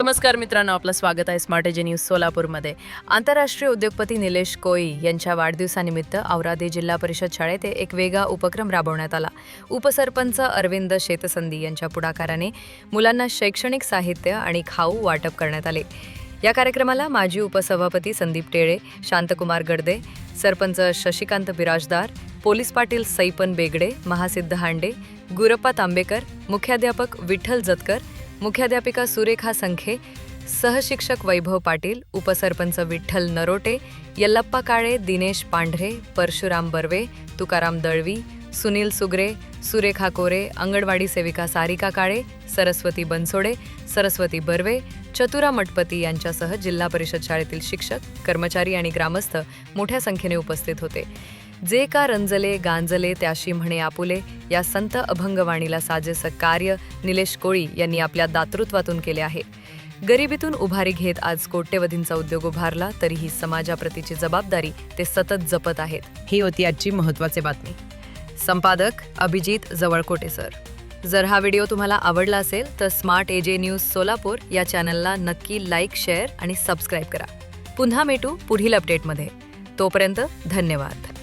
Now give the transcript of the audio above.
नमस्कार मित्रांनो आपलं स्वागत आहे स्मार्ट एजे न्यूज सोलापूरमध्ये. आंतरराष्ट्रीय उद्योगपती निलेश कोई यांच्या वाढदिवसानिमित्त औरादे जिल्हा परिषद शाळेत एक वेगळा उपक्रम राबवण्यात आला. उपसरपंच अरविंद शेतसंधी यांच्या पुढाकाराने मुलांना शैक्षणिक साहित्य आणि खाऊ वाटप करण्यात आले. या कार्यक्रमाला माजी उपसभापती संदीप टेळे शांतकुमार गडदे सरपंच शशिकांत बिराजदार पोलीस पाटील सैपन बेगडे महासिद्ध हांडे गुरप्पा तांबेकर मुख्याध्यापक विठ्ठल जतकर मुख्याध्यापिका सुरेखा संखे सहशिक्षक वैभव पाटील उपसरपंच विठ्ठल नरोटे यल्लप्पा काळे दिनेश पांढरे परशुराम बर्वे तुकाराम दळवी सुनील सुगरे सुरेखा कोरे अंगणवाडी सेविका सारिका काळे सरस्वती बनसोडे सरस्वती बर्वे चतुरा मठपती यांच्यासह जिल्हा परिषद शाळेतील शिक्षक कर्मचारी आणि ग्रामस्थ मोठ्या संख्येने उपस्थित होते. जे का रंजले गांजले त्याशी म्हणे आपुले या संत अभंगवाणीला साजेसं कार्य निलेश कोळी यांनी आपल्या दातृत्वातून केले आहे. गरिबीतून उभारी घेत आज कोट्यवधींचा उद्योग उभारला तरीही समाजाप्रतीची जबाबदारी ते सतत जपत आहेत. ही होती आजची महत्त्वाची बातमी. संपादक अभिजित जवळकोटे सर. जर हा व्हिडिओ तुम्हाला आवडला असेल तर स्मार्ट एजे न्यूज सोलापूर या चॅनलला नक्की लाईक शेअर आणि सबस्क्राईब करा. पुन्हा भेटू पुढील अपडेटमध्ये. तोपर्यंत धन्यवाद.